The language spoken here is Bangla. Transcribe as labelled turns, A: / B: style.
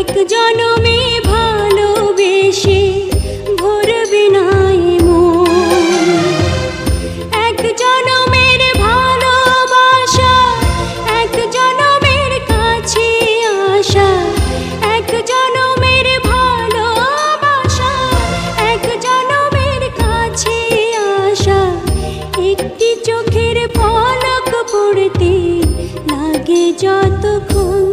A: এক জনমে ভালোবেসে ভরবে নাই মন। এক জনমের ভালোবাসা, এক জনমের কাছে আশা এক জনমের ভালোবাসা, এক জনমের কাছে আশা একটি চোখের পলক পড়তে লাগে যতক্ষণ